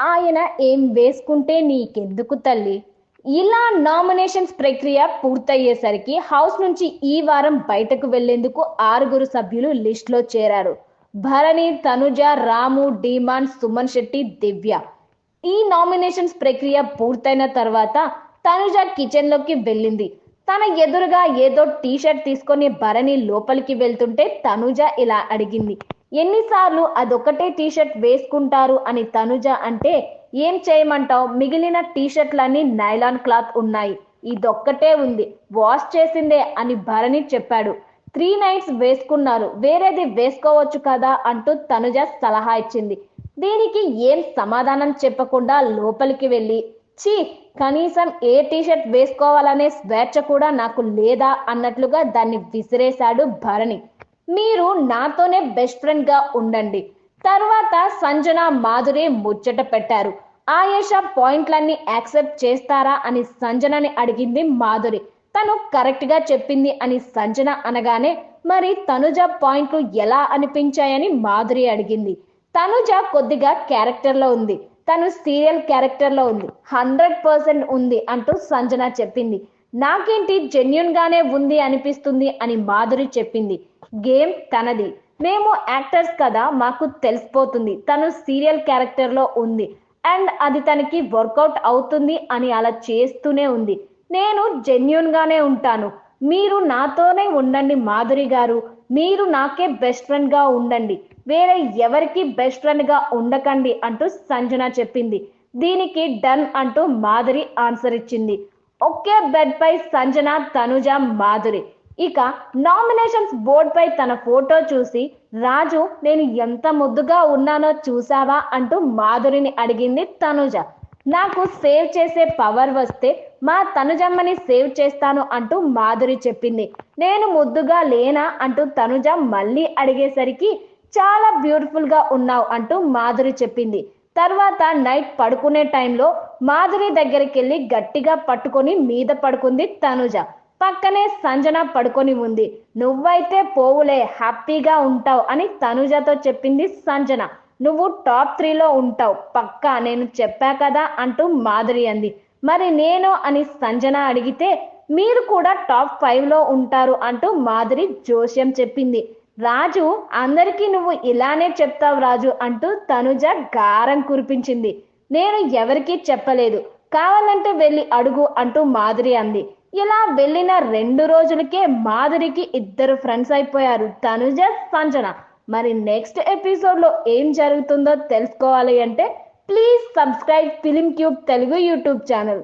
ఆయన ఏం వేసుకుంటే నీకెందుకు తల్లి? ఇలా నామినేషన్స్ ప్రక్రియ పూర్తయ్యేసరికి హౌస్ నుంచి ఈ వారం బయటకు వెళ్ళేందుకు ఆరుగురు సభ్యులు లిస్టులో చేరారు. భరణి తనుజ రాము డీమాన్ సుమన్ శెట్టి దివ్య. ఈ నామినేషన్స్ ప్రక్రియ పూర్తయిన తర్వాత తనుజ కిచెన్లోకి వెళ్ళింది. తన ఎదురుగా ఏదో టీ షర్ట్ తీసుకొని భరణి లోపలికి వెళ్తుంటే తనుజ ఇలా అడిగింది. ఎన్నిసార్లు అదొక్కటే టీ షర్ట్ వేసుకుంటారు అని తనుజ అంటే ఏం చేయమంటావు? మిగిలిన టీ షర్ట్లన్నీ నైలాన్ క్లాత్ ఉన్నాయి. ఇదొక్కటే ఉంది. వాష్ చేసిందే అని భరణి చెప్పాడు. త్రీ నైట్స్ వేసుకున్నారు. వేరేది వేసుకోవచ్చు కదా అంటూ తనుజ సలహా ఇచ్చింది. దీనికి ఏం సమాధానం చెప్పకుండా లోపలికి వెళ్ళి ఛీ కనీసం ఏ టీషర్ట్ వేసుకోవాలనే స్వేచ్ఛ కూడా నాకు లేదా అన్నట్లుగా దాన్ని విసిరేశాడు భరణి. మీరు నాతోనే బెస్ట్ ఫ్రెండ్గా ఉండండి. తర్వాత సంజన మాధురి ముచ్చట పెట్టారు. ఆయేషా పాయింట్లన్నీ యాక్సెప్ట్ చేస్తారా అని సంజనని అడిగింది మాధురి. తను కరెక్ట్గా చెప్పింది అని సంజన అనగానే మరి తనుజ పాయింట్లు ఎలా అనిపించాయని మాధురి అడిగింది. తనుజ కొద్దిగా క్యారెక్టర్లో ఉంది. తను సీరియల్ క్యారెక్టర్లో ఉంది. హండ్రెడ్ పర్సెంట్ ఉంది అంటూ సంజన చెప్పింది. నాకేంటి జెన్యున్ గానే ఉంది అనిపిస్తుంది అని మాధురి చెప్పింది. గేమ్ తనది. మేము యాక్టర్స్ కదా మాకు తెలిసిపోతుంది. తను సీరియల్ క్యారెక్టర్లో ఉంది. అండ్ అది తనకి వర్కౌట్ అవుతుంది అని అలా చేస్తూనే ఉంది. నేను జెన్యున్ గానే ఉంటాను. మీరు నాతోనే ఉండండి మాధురి గారు. మీరు నాకే బెస్ట్ ఫ్రెండ్గా ఉండండి. వేరే ఎవరికి బెస్ట్ ఫ్రెండ్గా ఉండకండి అంటూ సంజన చెప్పింది. దీనికి డన్ అంటూ మాధురి ఆన్సర్ ఇచ్చింది. ఒకే బెడ్ పై సంజన తనుజ మాధురి. ఇక నామినేషన్స్ బోర్డ్ పై తన ఫోటో చూసి రాజు నేను ఎంత ముద్దుగా ఉన్నానో చూసావా? అంటూ మాధురిని అడిగింది తనుజ. నాకు సేవ్ చేసే పవర్ వస్తే మా తనుజమ్మని సేవ్ చేస్తాను అంటూ మాధురి చెప్పింది. నేను ముద్దుగా లేనా? అంటూ తనుజ మళ్ళీ అడిగేసరికి చాలా బ్యూటిఫుల్గా ఉన్నావు అంటూ మాధురి చెప్పింది. తర్వాత నైట్ పడుకునే టైంలో మాధురి దగ్గరికి వెళ్ళి గట్టిగా పట్టుకొని మీద పడుకుంది తనుజ. పక్కనే సంజన పడుకొని ఉంది. నువ్వైతే పోవులే హ్యాపీగా ఉంటావు అని తనుజతో చెప్పింది సంజన. నువ్వు టాప్ త్రీలో ఉంటావు. పక్కా నేను చెప్పా కదా అంటూ మాధురి అంది. మరి నేను అని సంజన అడిగితే మీరు కూడా టాప్ ఫైవ్లో ఉంటారు అంటూ మాధురి జోస్యం చెప్పింది. రాజు అందరికీ నువ్వు ఇలానే చెప్తావు రాజు అంటూ తనుజ గారం కురిపించింది. నేను ఎవరికీ చెప్పలేదు. కావాలంటే వెళ్ళి అడుగు అంటూ మాధురి అంది. ఇలా వెళ్ళిన రెండు రోజులకే మాధురికి ఇద్దరు ఫ్రెండ్స్ అయిపోయారు తనుజ సంజన. మరి నెక్స్ట్ ఎపిసోడ్లో ఏం జరుగుతుందో తెలుసుకోవాలి అంటే please subscribe film cube Telugu YouTube channel